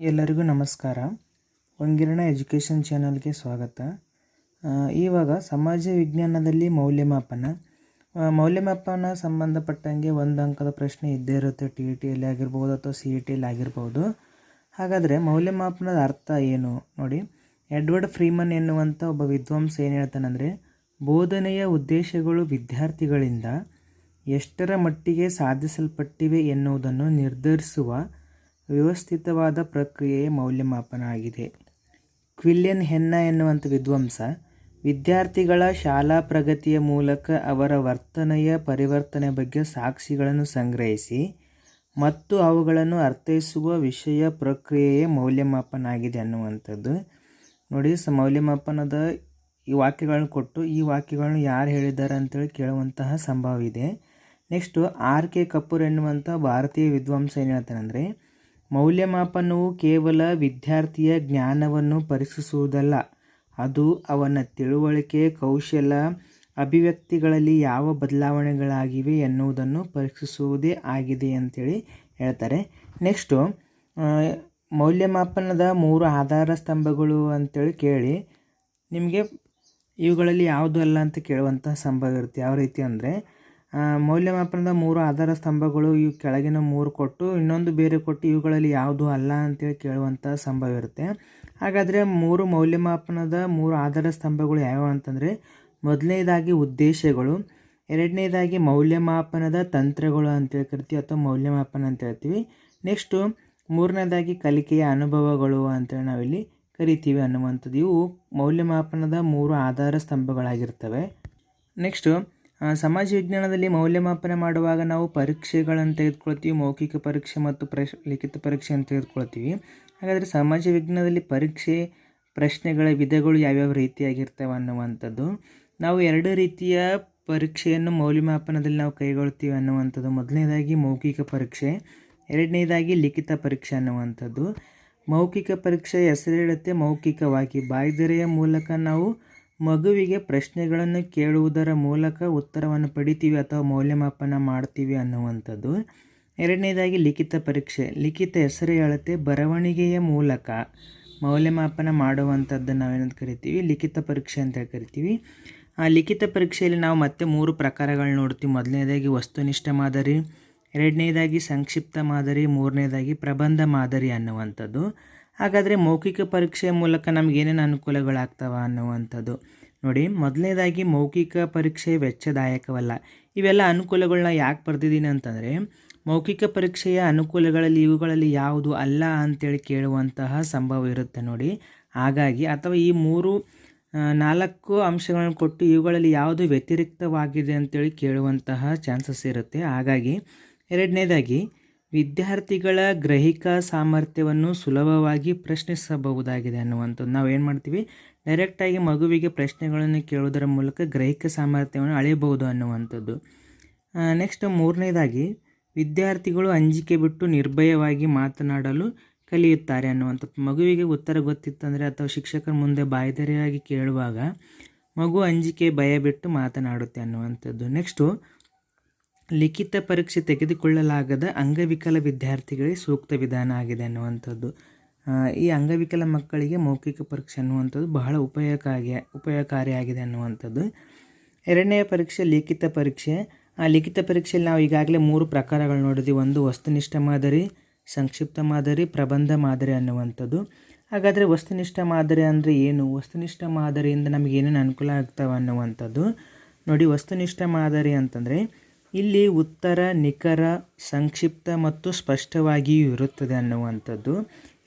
ಎಲ್ಲರಿಗೂ ನಮಸ್ಕಾರ. ಒಂಗಿರಣ ಎಜುಕೇಷನ್ ಚಾನಲ್ಗೆ ಸ್ವಾಗತ. ಇವಾಗ ಸಮಾಜ ವಿಜ್ಞಾನದಲ್ಲಿ ಮೌಲ್ಯಮಾಪನ. ಮೌಲ್ಯಮಾಪನ ಸಂಬಂಧಪಟ್ಟಂಗೆ ಒಂದು ಅಂಕದ ಪ್ರಶ್ನೆ ಇದ್ದೇ ಇರುತ್ತೆ. ಟಿ ಇ ಟಿಯಲ್ಲಿ ಆಗಿರ್ಬೋದು ಅಥವಾ ಸಿ ಇ ಟಿಯಲ್ಲಿ ಆಗಿರ್ಬೋದು. ಹಾಗಾದರೆ ಮೌಲ್ಯಮಾಪನದ ಅರ್ಥ ಏನು? ನೋಡಿ, ಎಡ್ವರ್ಡ್ ಫ್ರೀಮನ್ ಎನ್ನುವಂಥ ಒಬ್ಬ ವಿದ್ವಾಂಸ ಏನು ಹೇಳ್ತಾನಂದರೆ, ಬೋಧನೆಯ ಉದ್ದೇಶಗಳು ವಿದ್ಯಾರ್ಥಿಗಳಿಂದ ಎಷ್ಟರ ಮಟ್ಟಿಗೆ ಸಾಧಿಸಲ್ಪಟ್ಟಿವೆ ಎನ್ನುವುದನ್ನು ನಿರ್ಧರಿಸುವ ವ್ಯವಸ್ಥಿತವಾದ ಪ್ರಕ್ರಿಯೆಯೇ ಮೌಲ್ಯಮಾಪನ ಆಗಿದೆ ಕ್ವಿಲಿಯನ್ ಹೆನ್ನ ಎನ್ನುವಂಥ ವಿದ್ವಾಂಸ ವಿದ್ಯಾರ್ಥಿಗಳ ಶಾಲಾ ಪ್ರಗತಿಯ ಮೂಲಕ ಅವರ ವರ್ತನೆಯ ಪರಿವರ್ತನೆ ಬಗ್ಗೆ ಸಾಕ್ಷಿಗಳನ್ನು ಸಂಗ್ರಹಿಸಿ ಮತ್ತು ಅವುಗಳನ್ನು ಅರ್ಥೈಸುವ ವಿಷಯ ಪ್ರಕ್ರಿಯೆಯೇ ಮೌಲ್ಯಮಾಪನ ಆಗಿದೆ ಅನ್ನುವಂಥದ್ದು ನೋಡಿ, ಸ ಮೌಲ್ಯಮಾಪನದ ಈ ವಾಕ್ಯಗಳನ್ನು ಕೊಟ್ಟು ಈ ವಾಕ್ಯಗಳನ್ನು ಯಾರು ಹೇಳಿದ್ದಾರೆ ಅಂತೇಳಿ ಕೇಳುವಂತಹ ಸಂಭವ ಇದೆ ನೆಕ್ಸ್ಟು ಆರ್ ಕೆ ಕಪೂರ್ ಎನ್ನುವಂಥ ಭಾರತೀಯ ವಿದ್ವಾಂಸ ಏನು ಹೇಳ್ತಾನಂದರೆ ಮೌಲ್ಯಮಾಪನವು ಕೇವಲ ವಿದ್ಯಾರ್ಥಿಯ ಜ್ಞಾನವನ್ನು ಪರೀಕ್ಷಿಸುವುದಲ್ಲ ಅದು ಅವನ ತಿಳುವಳಿಕೆ, ಕೌಶಲ, ಅಭಿವ್ಯಕ್ತಿಗಳಲ್ಲಿ ಯಾವ ಬದಲಾವಣೆಗಳಾಗಿವೆ ಎನ್ನುವುದನ್ನು ಪರೀಕ್ಷಿಸುವುದೇ ಆಗಿದೆ ಅಂತೇಳಿ ಹೇಳ್ತಾರೆ. ನೆಕ್ಸ್ಟು ಮೌಲ್ಯಮಾಪನದ ಮೂರು ಆಧಾರ ಸ್ತಂಭಗಳು ಅಂತೇಳಿ ಕೇಳಿ. ನಿಮಗೆ ಇವುಗಳಲ್ಲಿ ಯಾವುದು ಅಲ್ಲ ಅಂತ ಕೇಳುವಂಥ ಸಂಭವ ಇರುತ್ತೆ. ಯಾವ ರೀತಿ ಅಂದರೆ ಮೌಲ್ಯಮಾಪನದ ಮೂರು ಆಧಾರ ಸ್ತಂಭಗಳು ಇವು ಕೆಳಗಿನ ಮೂರು ಕೊಟ್ಟು ಇನ್ನೊಂದು ಬೇರೆ ಕೊಟ್ಟು ಇವುಗಳಲ್ಲಿ ಯಾವುದು ಅಲ್ಲ ಅಂತೇಳಿ ಕೇಳುವಂಥ ಸಂಭವ ಇರುತ್ತೆ. ಹಾಗಾದರೆ ಮೂರು ಮೌಲ್ಯಮಾಪನದ ಮೂರು ಆಧಾರ ಸ್ತಂಭಗಳು ಯಾವ್ಯಾವ ಅಂತಂದರೆ ಮೊದಲನೇದಾಗಿ ಉದ್ದೇಶಗಳು, ಎರಡನೇದಾಗಿ ಮೌಲ್ಯಮಾಪನದ ತಂತ್ರಗಳು ಅಂತೇಳಿ ಕರಿತೀವಿ ಅಥವಾ ಮೌಲ್ಯಮಾಪನ ಅಂತ ಹೇಳ್ತೀವಿ. ನೆಕ್ಸ್ಟು ಮೂರನೇದಾಗಿ ಕಲಿಕೆಯ ಅನುಭವಗಳು ಅಂತೇಳಿ ನಾವಿಲ್ಲಿ ಕರಿತೀವಿ ಅನ್ನುವಂಥದ್ದು. ಇವು ಮೌಲ್ಯಮಾಪನದ ಮೂರು ಆಧಾರ ಸ್ತಂಭಗಳಾಗಿರ್ತವೆ. ನೆಕ್ಸ್ಟು ಸಮಾಜ ವಿಜ್ಞಾನದಲ್ಲಿ ಮೌಲ್ಯಮಾಪನ ಮಾಡುವಾಗ ನಾವು ಪರೀಕ್ಷೆಗಳನ್ನು ತೆಗೆದುಕೊಳ್ತೀವಿ, ಮೌಖಿಕ ಪರೀಕ್ಷೆ ಮತ್ತು ಪ್ರಶ್, ಲಿಖಿತ ಪರೀಕ್ಷೆಯನ್ನು ತೆಗೆದುಕೊಳ್ತೀವಿ. ಹಾಗಾದರೆ ಸಮಾಜ ವಿಜ್ಞಾನದಲ್ಲಿ ಪರೀಕ್ಷೆ ಪ್ರಶ್ನೆಗಳ ವಿಧಗಳು ಯಾವ್ಯಾವ ರೀತಿಯಾಗಿರ್ತವೆ ಅನ್ನುವಂಥದ್ದು, ನಾವು ಎರಡು ರೀತಿಯ ಪರೀಕ್ಷೆಯನ್ನು ಮೌಲ್ಯಮಾಪನದಲ್ಲಿ ನಾವು ಕೈಗೊಳ್ತೀವಿ ಅನ್ನುವಂಥದ್ದು. ಮೊದಲನೇದಾಗಿ ಮೌಖಿಕ ಪರೀಕ್ಷೆ, ಎರಡನೇದಾಗಿ ಲಿಖಿತ ಪರೀಕ್ಷೆ ಅನ್ನುವಂಥದ್ದು. ಮೌಖಿಕ ಪರೀಕ್ಷೆ ಹೆಸರು ಹೇಳುತ್ತೆ ಮೌಖಿಕವಾಗಿ. ಬಾಯ್ದರೆಯ ಮೂಲಕ ನಾವು ಮಗುವಿಗೆ ಪ್ರಶ್ನೆಗಳನ್ನು ಕೇಳುವುದರ ಮೂಲಕ ಉತ್ತರವನ್ನು ಪಡಿತೀವಿ ಅಥವಾ ಮೌಲ್ಯಮಾಪನ ಮಾಡ್ತೀವಿ ಅನ್ನುವಂಥದ್ದು. ಎರಡನೇದಾಗಿ ಲಿಖಿತ ಪರೀಕ್ಷೆ. ಲಿಖಿತ ಹೆಸರು ಹೇಳುತ್ತೆ, ಬರವಣಿಗೆಯ ಮೂಲಕ ಮೌಲ್ಯಮಾಪನ ಮಾಡುವಂಥದ್ದು ನಾವೇನಂತ ಕರಿತೀವಿ? ಲಿಖಿತ ಪರೀಕ್ಷೆ ಅಂತ ಕರಿತೀವಿ. ಆ ಲಿಖಿತ ಪರೀಕ್ಷೆಯಲ್ಲಿ ನಾವು ಮತ್ತೆ ಮೂರು ಪ್ರಕಾರಗಳು ನೋಡ್ತೀವಿ. ಮೊದಲನೇದಾಗಿ ವಸ್ತುನಿಷ್ಠ ಮಾದರಿ, ಎರಡನೇದಾಗಿ ಸಂಕ್ಷಿಪ್ತ ಮಾದರಿ, ಮೂರನೇದಾಗಿ ಪ್ರಬಂಧ ಮಾದರಿ ಅನ್ನುವಂಥದ್ದು. ಹಾಗಾದರೆ ಮೌಖಿಕ ಪರೀಕ್ಷೆಯ ಮೂಲಕ ನಮಗೇನೇನು ಅನುಕೂಲಗಳಾಗ್ತವೆ ಅನ್ನುವಂಥದ್ದು. ನೋಡಿ, ಮೊದಲನೇದಾಗಿ ಮೌಖಿಕ ಪರೀಕ್ಷೆ ವೆಚ್ಚದಾಯಕವಲ್ಲ. ಇವೆಲ್ಲ ಅನುಕೂಲಗಳನ್ನ ಯಾಕೆ ಬರೆದಿದ್ದೀನಿ ಅಂತಂದರೆ, ಮೌಖಿಕ ಪರೀಕ್ಷೆಯ ಅನುಕೂಲಗಳಲ್ಲಿ ಇವುಗಳಲ್ಲಿ ಯಾವುದು ಅಲ್ಲ ಅಂತೇಳಿ ಕೇಳುವಂತಹ ಸಂಭವ ಇರುತ್ತೆ ನೋಡಿ. ಹಾಗಾಗಿ ಅಥವಾ ಈ ಮೂರು ನಾಲ್ಕು ಅಂಶಗಳನ್ನು ಕೊಟ್ಟು ಇವುಗಳಲ್ಲಿ ಯಾವುದು ವ್ಯತಿರಿಕ್ತವಾಗಿದೆ ಅಂತೇಳಿ ಕೇಳುವಂತಹ ಚಾನ್ಸಸ್ ಇರುತ್ತೆ. ಹಾಗಾಗಿ ಎರಡನೇದಾಗಿ ವಿದ್ಯಾರ್ಥಿಗಳ ಗ್ರಹಿಕ ಸಾಮರ್ಥ್ಯವನ್ನು ಸುಲಭವಾಗಿ ಪ್ರಶ್ನಿಸಬಹುದಾಗಿದೆ ಅನ್ನುವಂಥದ್ದು. ನಾವು ಏನು ಮಾಡ್ತೀವಿ? ಡೈರೆಕ್ಟಾಗಿ ಮಗುವಿಗೆ ಪ್ರಶ್ನೆಗಳನ್ನು ಕೇಳುವುದರ ಮೂಲಕ ಗ್ರಹಿಕ ಸಾಮರ್ಥ್ಯವನ್ನು ಅಳೆಯಬಹುದು ಅನ್ನುವಂಥದ್ದು. ನೆಕ್ಸ್ಟ್ ಮೂರನೇದಾಗಿ ವಿದ್ಯಾರ್ಥಿಗಳು ಅಂಜಿಕೆ ಬಿಟ್ಟು ನಿರ್ಭಯವಾಗಿ ಮಾತನಾಡಲು ಕಲಿಯುತ್ತಾರೆ ಅನ್ನುವಂಥದ್ದು. ಮಗುವಿಗೆ ಉತ್ತರ ಗೊತ್ತಿತ್ತಂದರೆ ಅಥವಾ ಶಿಕ್ಷಕರ ಮುಂದೆ ಬಾಯ್ದರಿಯಾಗಿ ಕೇಳುವಾಗ ಮಗು ಅಂಜಿಕೆ ಭಯ ಬಿಟ್ಟು ಮಾತನಾಡುತ್ತೆ ಅನ್ನುವಂಥದ್ದು. ನೆಕ್ಸ್ಟು ಲಿಖಿತ ಪರೀಕ್ಷೆ ತೆಗೆದುಕೊಳ್ಳಲಾಗದ ಅಂಗವಿಕಲ ವಿದ್ಯಾರ್ಥಿಗಳಿಗೆ ಸೂಕ್ತ ವಿಧಾನ ಆಗಿದೆ ಅನ್ನುವಂಥದ್ದು. ಈ ಅಂಗವಿಕಲ ಮಕ್ಕಳಿಗೆ ಮೌಖಿಕ ಪರೀಕ್ಷೆ ಅನ್ನುವಂಥದ್ದು ಬಹಳ ಉಪಯೋಗಕಾರಿ ಉಪಯೋಗಕಾರಿಯಾಗಿದೆ ಅನ್ನುವಂಥದ್ದು. ಎರಡನೆಯ ಪರೀಕ್ಷೆ ಲಿಖಿತ ಪರೀಕ್ಷೆ. ಆ ಲಿಖಿತ ಪರೀಕ್ಷೆಯಲ್ಲಿ ನಾವು ಈಗಾಗಲೇ ಮೂರು ಪ್ರಕಾರಗಳು ನೋಡಿದ್ವಿ. ಒಂದು ವಸ್ತುನಿಷ್ಠ ಮಾದರಿ, ಸಂಕ್ಷಿಪ್ತ ಮಾದರಿ, ಪ್ರಬಂಧ ಮಾದರಿ ಅನ್ನುವಂಥದ್ದು. ಹಾಗಾದರೆ ವಸ್ತುನಿಷ್ಠ ಮಾದರಿ ಅಂದರೆ ಏನು? ವಸ್ತುನಿಷ್ಠ ಮಾದರಿಯಿಂದ ನಮಗೇನೇನು ಅನುಕೂಲ ಆಗ್ತವೆ ಅನ್ನುವಂಥದ್ದು. ನೋಡಿ, ವಸ್ತುನಿಷ್ಠ ಮಾದರಿ ಅಂತಂದರೆ ಇಲ್ಲಿ ಉತ್ತರ, ನಿಖರ, ಸಂಕ್ಷಿಪ್ತ ಮತ್ತು ಸ್ಪಷ್ಟವಾಗಿಯೂ ಇರುತ್ತದೆ ಅನ್ನುವಂಥದ್ದು.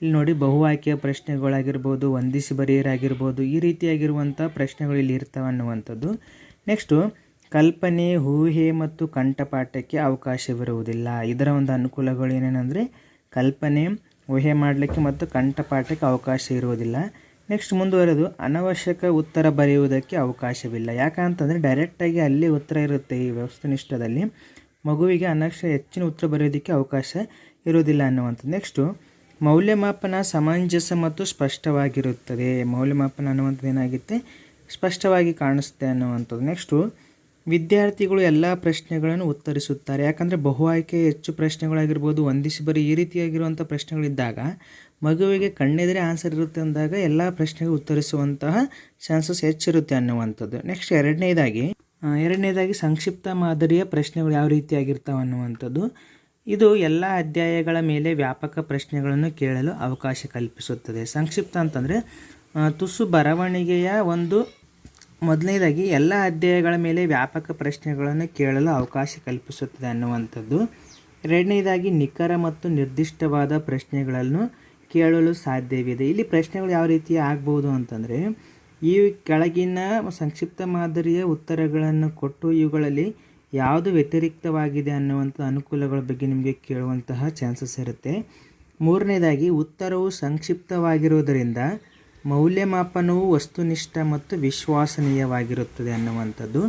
ಇಲ್ಲಿ ನೋಡಿ, ಬಹುವಾಕ್ಯ ಪ್ರಶ್ನೆಗಳಾಗಿರ್ಬೋದು, ವಂದಿಸಿ ಬರೆಯರಾಗಿರ್ಬೋದು, ಈ ರೀತಿಯಾಗಿರುವಂಥ ಪ್ರಶ್ನೆಗಳು ಇಲ್ಲಿ ಇರ್ತವೆ ಅನ್ನುವಂಥದ್ದು. ನೆಕ್ಸ್ಟು ಕಲ್ಪನೆ, ಊಹೆ ಮತ್ತು ಕಂಠಪಾಠಕ್ಕೆ ಅವಕಾಶವಿರುವುದಿಲ್ಲ. ಇದರ ಒಂದು ಅನುಕೂಲಗಳು ಏನೇನೆಂದರೆ, ಕಲ್ಪನೆ, ಊಹೆ ಮಾಡಲಿಕ್ಕೆ ಮತ್ತು ಕಂಠಪಾಠಕ್ಕೆ ಅವಕಾಶ ಇರುವುದಿಲ್ಲ. ನೆಕ್ಸ್ಟ್ ಮುಂದುವರೆದು ಅನವಶ್ಯಕ ಉತ್ತರ ಬರೆಯುವುದಕ್ಕೆ ಅವಕಾಶವಿಲ್ಲ. ಯಾಕಂತಂದರೆ ಡೈರೆಕ್ಟಾಗಿ ಅಲ್ಲಿ ಉತ್ತರ ಇರುತ್ತೆ ಈ ವಸ್ತುನಿಷ್ಠದಲ್ಲಿ ಮಗುವಿಗೆ ಅನಕ್ಷರ ಹೆಚ್ಚಿನ ಉತ್ತರ ಬರೆಯೋದಕ್ಕೆ ಅವಕಾಶ ಇರೋದಿಲ್ಲ ಅನ್ನುವಂಥದ್ದು. ನೆಕ್ಸ್ಟು ಮೌಲ್ಯಮಾಪನ ಸಮಂಜಸ ಮತ್ತು ಸ್ಪಷ್ಟವಾಗಿರುತ್ತದೆ. ಮೌಲ್ಯಮಾಪನ ಅನ್ನುವಂಥದ್ದು ಏನಾಗುತ್ತೆ? ಸ್ಪಷ್ಟವಾಗಿ ಕಾಣಿಸುತ್ತೆ ಅನ್ನುವಂಥದ್ದು. ನೆಕ್ಸ್ಟು ವಿದ್ಯಾರ್ಥಿಗಳು ಎಲ್ಲ ಪ್ರಶ್ನೆಗಳನ್ನು ಉತ್ತರಿಸುತ್ತಾರೆ. ಯಾಕಂದರೆ ಬಹು ಆಯ್ಕೆ ಹೆಚ್ಚು ಪ್ರಶ್ನೆಗಳಾಗಿರ್ಬೋದು ಒಂದಿಸಿ ಬರೀ ಈ ರೀತಿಯಾಗಿರುವಂಥ ಪ್ರಶ್ನೆಗಳಿದ್ದಾಗ ಮಗುವಿಗೆ ಕಣ್ಣೆದರೆ ಆನ್ಸರ್ ಇರುತ್ತೆ ಅಂದಾಗ ಎಲ್ಲ ಪ್ರಶ್ನೆಗೆ ಉತ್ತರಿಸುವಂತಹ ಚಾನ್ಸಸ್ ಹೆಚ್ಚಿರುತ್ತೆ ಅನ್ನುವಂಥದ್ದು. ನೆಕ್ಸ್ಟ್ ಎರಡನೇದಾಗಿ ಎರಡನೇದಾಗಿ ಸಂಕ್ಷಿಪ್ತ ಮಾದರಿಯ ಪ್ರಶ್ನೆಗಳು ಯಾವ ರೀತಿಯಾಗಿರ್ತಾವೆ ಅನ್ನುವಂಥದ್ದು. ಇದು ಎಲ್ಲ ಅಧ್ಯಾಯಗಳ ಮೇಲೆ ವ್ಯಾಪಕ ಪ್ರಶ್ನೆಗಳನ್ನು ಕೇಳಲು ಅವಕಾಶ ಕಲ್ಪಿಸುತ್ತದೆ. ಸಂಕ್ಷಿಪ್ತ ಅಂತಂದರೆ ತುಸು ಬರವಣಿಗೆಯ ಒಂದು ಮೊದಲನೇದಾಗಿ ಎಲ್ಲ ಅಧ್ಯಾಯಗಳ ಮೇಲೆ ವ್ಯಾಪಕ ಪ್ರಶ್ನೆಗಳನ್ನು ಕೇಳಲು ಅವಕಾಶ ಕಲ್ಪಿಸುತ್ತದೆ ಅನ್ನುವಂಥದ್ದು. ಎರಡನೇದಾಗಿ ನಿಖರ ಮತ್ತು ನಿರ್ದಿಷ್ಟವಾದ ಪ್ರಶ್ನೆಗಳನ್ನು ಕೇಳಲು ಸಾಧ್ಯವಿದೆ. ಇಲ್ಲಿ ಪ್ರಶ್ನೆಗಳು ಯಾವ ರೀತಿ ಆಗ್ಬೋದು ಅಂತಂದರೆ, ಈ ಕೆಳಗಿನ ಸಂಕ್ಷಿಪ್ತ ಮಾದರಿಯ ಉತ್ತರಗಳನ್ನು ಕೊಟ್ಟು ಇವುಗಳಲ್ಲಿ ಯಾವುದು ವ್ಯತಿರಿಕ್ತವಾಗಿದೆ ಅನ್ನುವಂಥ ಅನುಕೂಲಗಳ ಬಗ್ಗೆ ನಿಮಗೆ ಕೇಳುವಂತಹ ಚಾನ್ಸಸ್ ಇರುತ್ತೆ. ಮೂರನೇದಾಗಿ, ಉತ್ತರವು ಸಂಕ್ಷಿಪ್ತವಾಗಿರುವುದರಿಂದ ಮೌಲ್ಯಮಾಪನವು ವಸ್ತುನಿಷ್ಠ ಮತ್ತು ವಿಶ್ವಾಸನೀಯವಾಗಿರುತ್ತದೆ ಅನ್ನುವಂಥದ್ದು.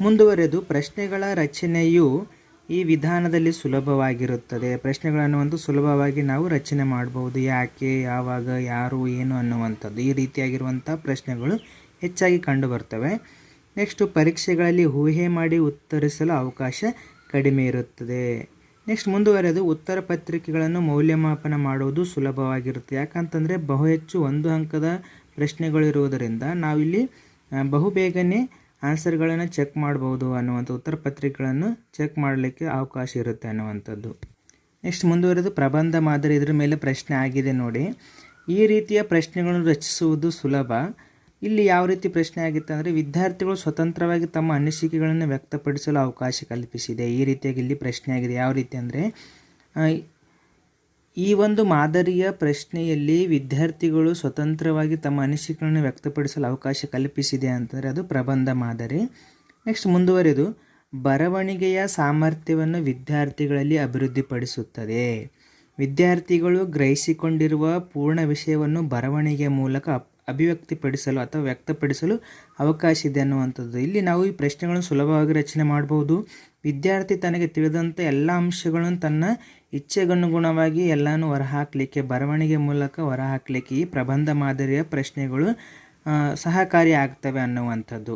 ಮುಂದುವರೆದು ಪ್ರಶ್ನೆಗಳ ರಚನೆಯು ಈ ವಿಧಾನದಲ್ಲಿ ಸುಲಭವಾಗಿರುತ್ತದೆ. ಪ್ರಶ್ನೆಗಳನ್ನು ಒಂದು ಸುಲಭವಾಗಿ ನಾವು ರಚನೆ ಮಾಡಬಹುದು. ಯಾಕೆ, ಯಾವಾಗ, ಯಾರು, ಏನು ಅನ್ನುವಂಥದ್ದು. ಈ ರೀತಿಯಾಗಿರುವಂಥ ಪ್ರಶ್ನೆಗಳು ಹೆಚ್ಚಾಗಿ ಕಂಡುಬರ್ತವೆ. ನೆಕ್ಸ್ಟು ಪರೀಕ್ಷೆಗಳಲ್ಲಿ ಊಹೆ ಮಾಡಿ ಉತ್ತರಿಸಲು ಅವಕಾಶ ಕಡಿಮೆ ಇರುತ್ತದೆ. ನೆಕ್ಸ್ಟ್ ಮುಂದುವರೆದು ಉತ್ತರ ಪತ್ರಿಕೆಗಳನ್ನು ಮೌಲ್ಯಮಾಪನ ಮಾಡುವುದು ಸುಲಭವಾಗಿರುತ್ತೆ. ಯಾಕಂತಂದರೆ ಬಹು ಹೆಚ್ಚು ಒಂದು ಅಂಕದ ಪ್ರಶ್ನೆಗಳಿರುವುದರಿಂದ ನಾವಿಲ್ಲಿ ಬಹುಬೇಗನೆ ಬಹು ಬೇಗನೆ ಆನ್ಸರ್ಗಳನ್ನು ಚೆಕ್ ಮಾಡ್ಬೋದು ಅನ್ನುವಂಥ ಉತ್ತರ ಪತ್ರಿಕೆಗಳನ್ನು ಚೆಕ್ ಮಾಡಲಿಕ್ಕೆ ಅವಕಾಶ ಇರುತ್ತೆ ಅನ್ನುವಂಥದ್ದು. ನೆಕ್ಸ್ಟ್ ಮುಂದುವರೆದು ಪ್ರಬಂಧ ಮಾದರಿ ಇದರ ಮೇಲೆ ಪ್ರಶ್ನೆ ಆಗಿದೆ ನೋಡಿ. ಈ ರೀತಿಯ ಪ್ರಶ್ನೆಗಳನ್ನು ರಚಿಸುವುದು ಸುಲಭ. ಇಲ್ಲಿ ಯಾವ ರೀತಿ ಪ್ರಶ್ನೆ ಆಗಿತ್ತು ಅಂದರೆ ವಿದ್ಯಾರ್ಥಿಗಳು ಸ್ವತಂತ್ರವಾಗಿ ತಮ್ಮ ಅನಿಸಿಕೆಗಳನ್ನು ವ್ಯಕ್ತಪಡಿಸಲು ಅವಕಾಶ ಕಲ್ಪಿಸಿದೆ. ಈ ರೀತಿಯಾಗಿ ಇಲ್ಲಿ ಪ್ರಶ್ನೆ ಆಗಿದೆ. ಯಾವ ರೀತಿ ಅಂದರೆ ಈ ಒಂದು ಮಾದರಿಯ ಪ್ರಶ್ನೆಯಲ್ಲಿ ವಿದ್ಯಾರ್ಥಿಗಳು ಸ್ವತಂತ್ರವಾಗಿ ತಮ್ಮ ಅನಿಸಿಕೆಗಳನ್ನು ವ್ಯಕ್ತಪಡಿಸಲು ಅವಕಾಶ ಕಲ್ಪಿಸಿದೆ ಅಂತಂದರೆ ಅದು ಪ್ರಬಂಧ ಮಾದರಿ. ನೆಕ್ಸ್ಟ್ ಮುಂದುವರೆದು, ಬರವಣಿಗೆಯ ಸಾಮರ್ಥ್ಯವನ್ನು ವಿದ್ಯಾರ್ಥಿಗಳಲ್ಲಿ ಅಭಿವೃದ್ಧಿಪಡಿಸುತ್ತದೆ. ವಿದ್ಯಾರ್ಥಿಗಳು ಗ್ರಹಿಸಿಕೊಂಡಿರುವ ಪೂರ್ಣ ವಿಷಯವನ್ನು ಬರವಣಿಗೆಯ ಮೂಲಕ ಅಭಿವ್ಯಕ್ತಿಪಡಿಸಲು ಅಥವಾ ವ್ಯಕ್ತಪಡಿಸಲು ಅವಕಾಶ ಇದೆ ಅನ್ನುವಂಥದ್ದು. ಇಲ್ಲಿ ನಾವು ಈ ಪ್ರಶ್ನೆಗಳನ್ನು ಸುಲಭವಾಗಿ ರಚನೆ ಮಾಡಬಹುದು. ವಿದ್ಯಾರ್ಥಿ ತನಗೆ ತಿಳಿದಂಥ ಎಲ್ಲ ಅಂಶಗಳನ್ನು ತನ್ನ ಇಚ್ಛೆಗನುಗುಣವಾಗಿ ಎಲ್ಲನೂ ಹೊರಹಾಕಲಿಕ್ಕೆ, ಬರವಣಿಗೆ ಮೂಲಕ ಹೊರಹಾಕಲಿಕ್ಕೆ ಈ ಪ್ರಬಂಧ ಮಾದರಿಯ ಪ್ರಶ್ನೆಗಳು ಸಹಕಾರಿಯಾಗ್ತವೆ ಅನ್ನುವಂಥದ್ದು.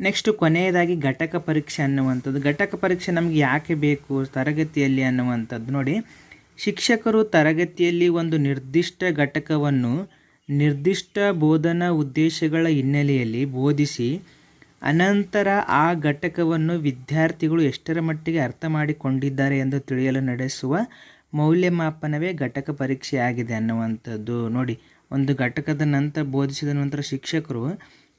ನೆಕ್ಸ್ಟ್ ಕೊನೆಯದಾಗಿ ಘಟಕ ಪರೀಕ್ಷೆ ಅನ್ನುವಂಥದ್ದು. ಘಟಕ ಪರೀಕ್ಷೆ ನಮಗೆ ಯಾಕೆ ಬೇಕು? ತರಗತಿಯಲ್ಲಿ ಅನ್ನುವಂಥದ್ದು. ನೋಡಿ, ಶಿಕ್ಷಕರು ತರಗತಿಯಲ್ಲಿ ಒಂದು ನಿರ್ದಿಷ್ಟ ಘಟಕವನ್ನು ನಿರ್ದಿಷ್ಟ ಬೋಧನಾ ಉದ್ದೇಶಗಳ ಹಿನ್ನೆಲೆಯಲ್ಲಿ ಬೋಧಿಸಿ ಅನಂತರ ಆ ಘಟಕವನ್ನು ವಿದ್ಯಾರ್ಥಿಗಳು ಎಷ್ಟರ ಮಟ್ಟಿಗೆ ಅರ್ಥ ಮಾಡಿಕೊಂಡಿದ್ದಾರೆ ಎಂದು ತಿಳಿಯಲು ನಡೆಸುವ ಮೌಲ್ಯಮಾಪನವೇ ಘಟಕ ಪರೀಕ್ಷೆ ಆಗಿದೆ ಅನ್ನುವಂಥದ್ದು. ನೋಡಿ, ಒಂದು ಘಟಕದ ನಂತರ ಬೋಧಿಸಿದ ನಂತರ ಶಿಕ್ಷಕರು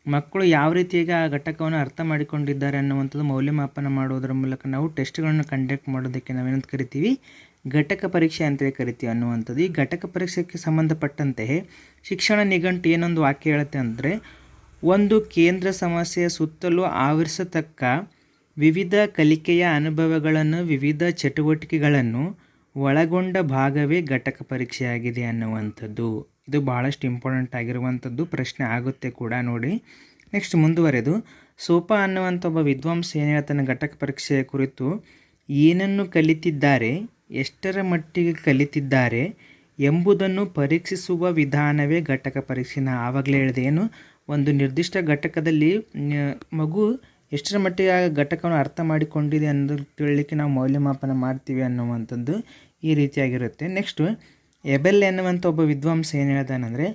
ಮಕ್ಕಳು ಯಾವ ರೀತಿಯಾಗಿ ಆ ಘಟಕವನ್ನು ಅರ್ಥ ಮಾಡಿಕೊಂಡಿದ್ದಾರೆ ಅನ್ನುವಂಥದ್ದು ಮೌಲ್ಯಮಾಪನ ಮಾಡುವುದರ ಮೂಲಕ ನಾವು ಟೆಸ್ಟ್ಗಳನ್ನು ಕಂಡಕ್ಟ್ ಮಾಡೋದಕ್ಕೆ ನಾವೇನಂತ ಕರಿತೀವಿ? ಘಟಕ ಪರೀಕ್ಷೆ ಅಂತೇಳಿ ಕರಿತೀವಿ ಅನ್ನುವಂಥದ್ದು. ಈ ಘಟಕ ಪರೀಕ್ಷೆಗೆ ಸಂಬಂಧಪಟ್ಟಂತೆ ಶಿಕ್ಷಣ ನಿಘಂಟು ಏನೊಂದು ವಾಕ್ಯ ಹೇಳುತ್ತೆ ಅಂದರೆ, ಒಂದು ಕೇಂದ್ರ ಸಮಸ್ಯೆಯ ಸುತ್ತಲೂ ಆವರಿಸತಕ್ಕ ವಿವಿಧ ಕಲಿಕೆಯ ಅನುಭವಗಳನ್ನು, ವಿವಿಧ ಚಟುವಟಿಕೆಗಳನ್ನು ಒಳಗೊಂಡ ಭಾಗವೇ ಘಟಕ ಪರೀಕ್ಷೆಯಾಗಿದೆ ಅನ್ನುವಂಥದ್ದು. ಇದು ಭಾಳಷ್ಟು ಇಂಪಾರ್ಟೆಂಟ್ ಆಗಿರುವಂಥದ್ದು. ಪ್ರಶ್ನೆ ಆಗುತ್ತೆ ಕೂಡ ನೋಡಿ. ನೆಕ್ಸ್ಟ್ ಮುಂದುವರೆದು, ಸೋಪ ಅನ್ನುವಂಥ ಒಬ್ಬ ವಿದ್ವಾಂಸ ಏನು ಹೇಳ್ತಾನೆ ಘಟಕ ಪರೀಕ್ಷೆಯ ಕುರಿತು, ಏನನ್ನು ಕಲಿತಿದ್ದಾರೆ, ಎಷ್ಟರ ಮಟ್ಟಿಗೆ ಕಲಿತಿದ್ದಾರೆ ಎಂಬುದನ್ನು ಪರೀಕ್ಷಿಸುವ ವಿಧಾನವೇ ಘಟಕ ಪರೀಕ್ಷೆ. ನಾ ಆವಾಗಲೇ ಹೇಳಿದೆ, ಏನು? ಒಂದು ನಿರ್ದಿಷ್ಟ ಘಟಕದಲ್ಲಿ ಮಗು ಎಷ್ಟರ ಮಟ್ಟಿಗೆ ಆ ಘಟಕವನ್ನು ಅರ್ಥ ಮಾಡಿಕೊಂಡಿದೆ ಅನ್ನೋದು ತಿಳಿಲಿಕ್ಕೆ ನಾವು ಮೌಲ್ಯಮಾಪನ ಮಾಡ್ತೀವಿ ಅನ್ನುವಂಥದ್ದು ಈ ರೀತಿಯಾಗಿರುತ್ತೆ. ನೆಕ್ಸ್ಟು, ಎಬೆಲ್ ಎನ್ನುವಂಥ ಒಬ್ಬ ವಿದ್ವಾಂಸ ಏನು ಹೇಳ್ದಾನಂದರೆ,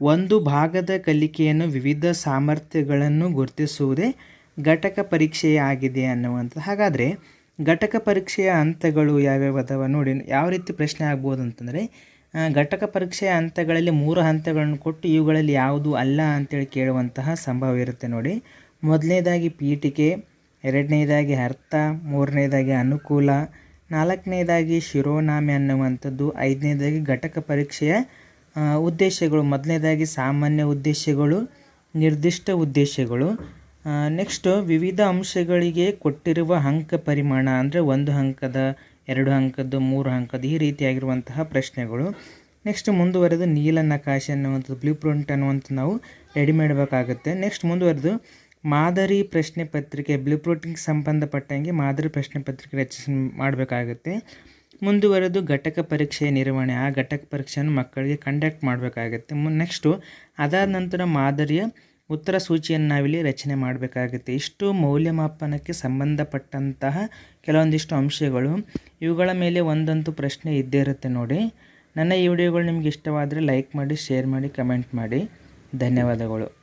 ಒಂದು ಭಾಗದ ಕಲಿಕೆಯನ್ನು ವಿವಿಧ ಸಾಮರ್ಥ್ಯಗಳನ್ನು ಗುರುತಿಸುವುದೇ ಘಟಕ ಪರೀಕ್ಷೆಯೇ ಆಗಿದೆ ಅನ್ನುವಂಥದ್ದು. ಹಾಗಾದರೆ, ಘಟಕ ಪರೀಕ್ಷೆಯ ಹಂತಗಳು ಯಾವ್ಯಾವ ಅದಾವ ನೋಡಿ, ಯಾವ ರೀತಿ ಪ್ರಶ್ನೆ ಆಗ್ಬೋದು ಅಂತಂದರೆ ಘಟಕ ಪರೀಕ್ಷೆಯ ಹಂತಗಳಲ್ಲಿ ಮೂರು ಹಂತಗಳನ್ನು ಕೊಟ್ಟು ಇವುಗಳಲ್ಲಿ ಯಾವುದು ಅಲ್ಲ ಅಂತೇಳಿ ಕೇಳುವಂತಹ ಸಂಭವ ಇರುತ್ತೆ ನೋಡಿ. ಮೊದಲನೇದಾಗಿ ಪೀಠಿಕೆ, ಎರಡನೇದಾಗಿ ಅರ್ಥ, ಮೂರನೇದಾಗಿ ಅನುಕೂಲ, ನಾಲ್ಕನೇದಾಗಿ ಶಿರೋನಾಮೆ ಅನ್ನುವಂಥದ್ದು, ಐದನೇದಾಗಿ ಘಟಕ ಪರೀಕ್ಷೆಯ ಉದ್ದೇಶಗಳು, ಮೊದಲನೇದಾಗಿ ಸಾಮಾನ್ಯ ಉದ್ದೇಶಗಳು, ನಿರ್ದಿಷ್ಟ ಉದ್ದೇಶಗಳು. ನೆಕ್ಸ್ಟು ವಿವಿಧ ಅಂಶಗಳಿಗೆ ಕೊಟ್ಟಿರುವ ಅಂಕ ಪರಿಮಾಣ ಅಂದರೆ ಒಂದು ಅಂಕದ ಎರಡು ಅಂಕದ್ದು, ಮೂರು ಅಂಕದ್ದು ಈ ರೀತಿಯಾಗಿರುವಂತಹ ಪ್ರಶ್ನೆಗಳು. ನೆಕ್ಸ್ಟ್ ಮುಂದುವರೆದು ನೀಲ ನಕಾಶೆ ಅನ್ನುವಂಥದ್ದು ಬ್ಲೂ ಪ್ರಿಂಟ್ ಅನ್ನುವಂಥದ್ದು ನಾವು ರೆಡಿ ಮಾಡಬೇಕಾಗುತ್ತೆ. ನೆಕ್ಸ್ಟ್ ಮುಂದುವರೆದು ಮಾದರಿ ಪ್ರಶ್ನೆ ಪತ್ರಿಕೆ ಬ್ಲೂ ಪ್ರಿಂಟಿಗೆ ಸಂಬಂಧಪಟ್ಟಂಗೆ ಮಾದರಿ ಪ್ರಶ್ನೆ ಪತ್ರಿಕೆ ರಚನೆ ಮಾಡಬೇಕಾಗುತ್ತೆ. ಮುಂದುವರೆದು ಘಟಕ ಪರೀಕ್ಷೆಯ ನಿರ್ವಹಣೆ. ಆ ಘಟಕ ಪರೀಕ್ಷೆಯನ್ನು ಮಕ್ಕಳಿಗೆ ಕಂಡಕ್ಟ್ ಮಾಡಬೇಕಾಗುತ್ತೆ. ನೆಕ್ಸ್ಟು ಅದಾದ ನಂತರ ಮಾದರಿಯ ಉತ್ತರ ಸೂಚಿಯನ್ನು ನಾವಿಲ್ಲಿ ರಚನೆ ಮಾಡಬೇಕಾಗುತ್ತೆ. ಇಷ್ಟು ಮೌಲ್ಯಮಾಪನಕ್ಕೆ ಸಂಬಂಧಪಟ್ಟಂತಹ ಕೆಲವೊಂದಿಷ್ಟು ಅಂಶಗಳು. ಇವುಗಳ ಮೇಲೆ ಒಂದಂತೂ ಪ್ರಶ್ನೆ ಇದ್ದೇ ಇರುತ್ತೆ ನೋಡಿ. ನನ್ನ ಈ ವಿಡಿಯೋಗಳು ನಿಮಗೆ ಇಷ್ಟವಾದರೆ ಲೈಕ್ ಮಾಡಿ, ಶೇರ್ ಮಾಡಿ, ಕಮೆಂಟ್ ಮಾಡಿ. ಧನ್ಯವಾದಗಳು.